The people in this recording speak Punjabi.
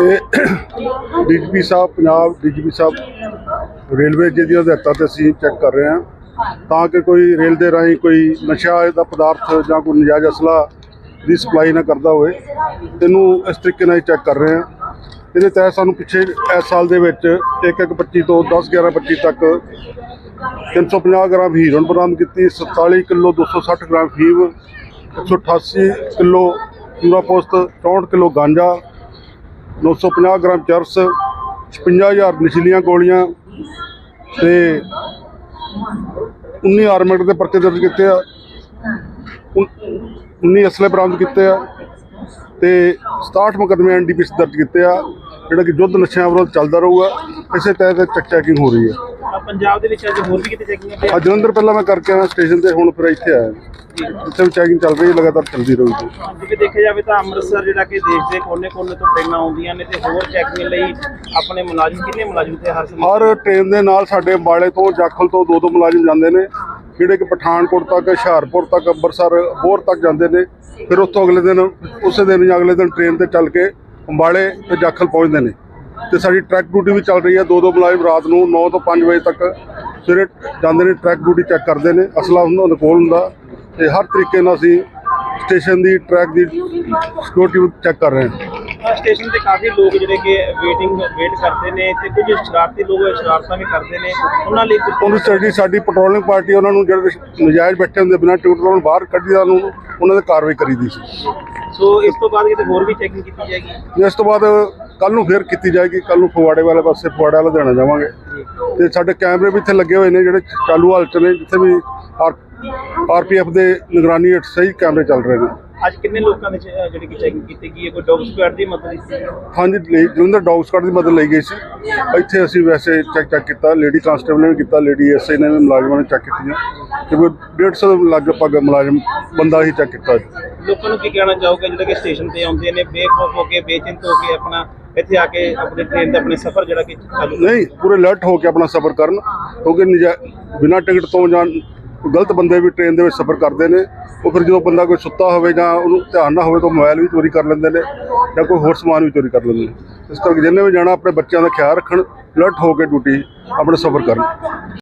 ਇਹ ਡੀਜੀਪੀ ਸਾਹਿਬ, ਪੰਜਾਬ ਡੀਜੀਪੀ ਸਾਹਿਬ, ਰੇਲਵੇ ਜੀ ਦੀਆਂ ਹਦਾਇਤਾਂ ਤੇ ਅਸੀਂ ਚੈੱਕ ਕਰ ਰਹੇ ਹਾਂ। ਤਾਂ ਕਿ ਕੋਈ ਰੇਲ ਦੇ ਰਾਹੀਂ ਕੋਈ ਨਸ਼ਾ ਦਾ ਪਦਾਰਥ ਜਾਂ ਕੋਈ ਨਜਾਇਜ਼ ਅਸਲਾ ਦੀ ਸਪਲਾਈ ਨਾ ਕਰਦਾ ਹੋਵੇ, ਇਹਨੂੰ ਇਸ ਤਰੀਕੇ ਨਾਲ ਚੈੱਕ ਕਰ ਰਹੇ ਹਾਂ। ਇਹਦੇ ਤਹਿਤ ਸਾਨੂੰ ਪਿੱਛੇ ਇਸ ਸਾਲ ਦੇ ਵਿੱਚ 1-1-25 ਤੋਂ 10-11-25 ਤੱਕ 350 ਗ੍ਰਾਮ ਹੀਰੋਇਨ ਬਰਾਮਦ ਕੀਤੀ 47 ਕਿਲੋ 260 ਗ੍ਰਾਮ ਫੀਮ 188 ਕਿਲੋ ਪੂਰਾ ਪੋਸਤ 64 ਕਿਲੋ ਗਾਂਜਾ 950 ਗ੍ਰਾਮ ਚਰਸ 56000 ਨਸ਼ੀਲੀਆਂ ਗੋਲੀਆਂ ਤੇ 19 ਆਰਮੈਂਟ ਦੇ ਪਰਚੇ ਦਰਜ ਕੀਤੇ ਆ। ਉਨ- 19 ਅਸਲੇ ਬਰਾਮਦ ਕੀਤੇ ਆ ਤੇ 67 ਮੁਕੱਦਮੇ ਐਨਡੀਪੀਐਸ ਦਰਜ ਕੀਤੇ ਆ, ਜਿਹੜਾ ਕਿ ਯੁੱਧ ਨਸ਼ਿਆਂ ਵਿਰੁੱਧ ਚੱਲਦਾ ਰਹੂਗਾ, ਇਸੇ ਤਹਿਤ ਚੈੱਕ ਚੈਕਿੰਗ ਹੋ ਰਹੀ ਹੈ। ਪੰਜਾਬ ਦੇ ਵਿੱਚ ਅੱਜ ਹੋਰ ਵੀ ਕਿਤੇ ਚੈਕਿੰਗ ਅੱਜ ਜਲੰਧਰ ਪਹਿਲਾਂ ਮੈਂ ਕਰਕੇ ਆਇਆ ਸਟੇਸ਼ਨ ਤੇ ਹੁਣ ਫਿਰ ਇੱਥੇ ਆਇਆ। ਇੱਥੇ ਵੀ ਚੈਕਿੰਗ ਚੱਲ ਰਹੀ ਹੈ ਲਗਾਤਾਰ ਚੱਲਦੀ ਰਹੂਗੀ। ਜੇ ਦੇਖਿਆ ਜਾਵੇ ਤਾਂ ਅੰਮ੍ਰਿਤਸਰ ਜਿਹੜਾ ਕਿ ਦੇਸ਼ ਦੇ ਕੋਨੇ-ਕੋਨੇ ਤੋਂ ਟ੍ਰੇਨਾਂ ਆਉਂਦੀਆਂ ਨੇ ਤੇ ਹੋਰ ਚੈਕਿੰਗ ਲਈ ਆਪਣੇ ਮੁਲਾਜ਼ਮ ਕਿੰਨੇ ਮੁਲਾਜ਼ਮ ਤੇ ਹਰ ਸਮੇਂ? ਹਰ ਟ੍ਰੇਨ ਦੇ ਨਾਲ ਸਾਡੇ ਅੰਬਾਲੇ ਤੋਂ ਜਾਖਲ ਤੋਂ ਦੋ ਦੋ ਮੁਲਾਜ਼ਮ ਜਾਂਦੇ ਨੇ। ਜਿਹੜੇ ਕਿ ਪਠਾਨਕੋਟ ਤੱਕ ਹੁਸ਼ਿਆਰਪੁਰ ਤੱਕ ਅੰਮ੍ਰਿਤਸਰ ਬੋਰ ਤੱਕ ਜਾਂਦੇ ਨੇ। ਫਿਰ ਉੱਥੋਂ ਅਗਲੇ ਦਿਨ ਉਸੇ ਦਿਨ ਜਾਂ ਅਗਲੇ ਦਿਨ ਟ੍ਰੇਨ ਤੇ ਚੱਲ ਕੇ ਅੰਬਾਲੇ ਤੇ ਜਾਖਲ ਪਹੁੰਚਦੇ ਨੇ। ਤੇ ਸਾਡੀ ਟਰੈਕ ਡਿਊਟੀ ਵੀ ਚੱਲ ਰਹੀ ਹੈ। ਦੋ ਦੋ ਮੁਲਾਜ਼ਮ ਰਾਤ ਨੂੰ 9 ਤੋਂ 5 ਵਜੇ ਤੱਕ ਸਵੇਰੇ ਜਾਂਦੇ ਨੇ ਟਰੈਕ ਡਿਊਟੀ ਚੈੱਕ ਕਰਦੇ ਨੇ। ਅਸਲਾ ਉਹਨਾਂ ਦੇ ਕੋਲ ਹੁੰਦਾ। ਤੇ ਹਰ ਤਰੀਕੇ ਨਾਲ ਅਸੀਂ ਸਟੇਸ਼ਨ ਦੀ ਟਰੈਕ ਦੀ ਸਿਕਿਉਰਿਟੀ ਚੈੱਕ ਕਰ ਰਹੇ ਹਾਂ। ਸਟੇਸ਼ਨ ਤੇ ਕਾਫੀ ਲੋਕ ਜਿਹੜੇ ਕਿ ਵੇਟਿੰਗ ਵੇਟ ਕਰਦੇ ਨੇ ਤੇ ਕੁਝ ਸ਼ਰਾਰਤੀ ਲੋਕ ਸ਼ਰਾਰਤਾਂ ਵੀ ਕਰਦੇ ਨੇ। ਉਹਨਾਂ ਲਈ ਉਹਨੂੰ ਸਾਡੀ ਸਾਡੀ ਪੈਟਰੋਲਿੰਗ ਪਾਰਟੀ ਉਹਨਾਂ ਨੂੰ ਜਿਹੜੇ ਨਜਾਇਜ਼ ਬੈਠੇ ਹੁੰਦੇ ਬਿਨਾਂ ਟਿਕਟ ਤੋਂ ਬਾਹਰ ਕੱਢੀਦਾ ਨੂੰ ਉਹਨਾਂ ਤੇ ਕਾਰਵਾਈ ਕਰੀਦੀ ਸੀ। ਸੋ ਇਸ ਤੋਂ ਬਾਅਦ ਕਿਤੇ ਹੋਰ ਵੀ ਚੈਕਿੰਗ ਕੀਤੀ ਜਾਏਗੀ? ਇਸ ਤੋਂ ਬਾਅਦ ਕੱਲ ਨੂੰ ਫੇਰ ਕੀਤੀ ਜਾਏਗੀ ਕੱਲ ਨੂੰ ਫਗਵਾੜੇ ਵਾਲੇ ਪਾਸੇ ਫਗਵਾੜਾ ਲੁਧਿਆਣਾ ਜਾਵਾਂਗੇ। ਤੇ ਸਾਡੇ ਕੈਮਰੇ ਵੀ ਇੱਥੇ ਲੱਗੇ ਹੋਏ ਨੇ ਜਿਹੜੇ ਚਾਲੂ ਹਾਲਤ ਨੇ ਜਿੱਥੇ ਵੀ ਆਰਪੀਐਫ ਦੇ ਨਿਗਰਾਨੀ ਹੇਠ ਸਹੀ ਕੈਮਰੇ ਚੱਲ ਰਹੇ ਨੇ। ਅੱਜ ਕਿੰਨੇ ਲੋਕਾਂ ਨੇ ਜਿਹੜੀ ਕਿ ਚੈਕਿੰਗ ਕੀਤੀ ਗਈ ਹੈ? ਕੋਈ ਡੌਗ ਸਕੁਐਡ ਦੀ ਮਦਦ ਲਈ ਹਾਂਜੀ ਜਲੰਧਰ ਡੌਗ ਸਕਾਡ ਦੀ ਮਦਦ ਲਈ ਗਈ ਸੀ। ਇੱਥੇ ਅਸੀਂ ਵੈਸੇ ਚੈੱਕ ਚੈੱਕ ਕੀਤਾ ਲੇਡੀ ਕਾਂਸਟੇਬਲ ਨੇ ਵੀ ਕੀਤਾ ਲੇਡੀ ਐਸਆਈ ਨੇ ਵੀ ਮੁਲਾਜ਼ਮਾਂ ਨੇ ਚੈੱਕ ਕੀਤੀਆਂ। ਤੇ ਕੋਈ 150 ਦੇ ਲਗਭਗ ਮੁਲਾਜ਼ਮ ਬੰਦਾ ਹੀ ਚੈੱਕ ਕੀਤਾ। ਲੋਕਾਂ ਨੂੰ ਕੀ ਕਹਿਣਾ ਚਾਹੋਗੇ? ਜਿਹੜੇ ਕਿ ਸਟੇਸ਼ਨ ਤੇ ਆਉਂਦੇ ਨੇ ਬੇਖੌਫ ਹੋ ਕੇ ਬੇਚਿੰਤ ਹੋ ਕੇ ਆਪਣਾ ਇੱਥੇ ਆ ਕੇ ਆਪਣੇ ਟ੍ਰੇਨ ਦਾ ਆਪਣੇ ਸਫ਼ਰ ਜਿਹੜਾ ਕਿ ਚਾਲੂ ਨਹੀਂ, ਪੂਰੇ ਅਲਰਟ ਹੋ ਕੇ ਆਪਣਾ ਸਫ਼ਰ ਕਰਨ, ਕਿਉਂਕਿ ਨਜਾ- ਬਿਨਾਂ ਟਿਕਟ ਤੋਂ ਜਾਂ ਗਲਤ ਬੰਦੇ ਵੀ ਟ੍ਰੇਨ ਦੇ ਵਿੱਚ ਸਫ਼ਰ ਕਰਦੇ ਨੇ, ਉਹ ਫਿਰ ਜਦੋਂ ਬੰਦਾ ਕੋਈ ਸੁੱਤਾ ਹੋਵੇ ਜਾਂ ਉਹਨੂੰ ਧਿਆਨ ਨਾ ਹੋਵੇ ਤਾਂ ਮੋਬਾਈਲ ਵੀ ਚੋਰੀ ਕਰ ਲੈਂਦੇ ਨੇ, ਜਾਂ ਕੋਈ ਹੋਰ ਸਮਾਨ ਵੀ ਚੋਰੀ ਕਰ ਲੈਂਦੇ ਨੇ। ਇਸ ਕਰਕੇ ਜਿੰਨੇ ਵੀ ਜਾਣਾ, ਆਪਣੇ ਬੱਚਿਆਂ ਦਾ ਖਿਆਲ ਰੱਖਣ ਅਲਰਟ ਹੋ ਕੇ ਡਿਊਟੀ ਆਪਣਾ ਸਫ਼ਰ ਕਰਨ।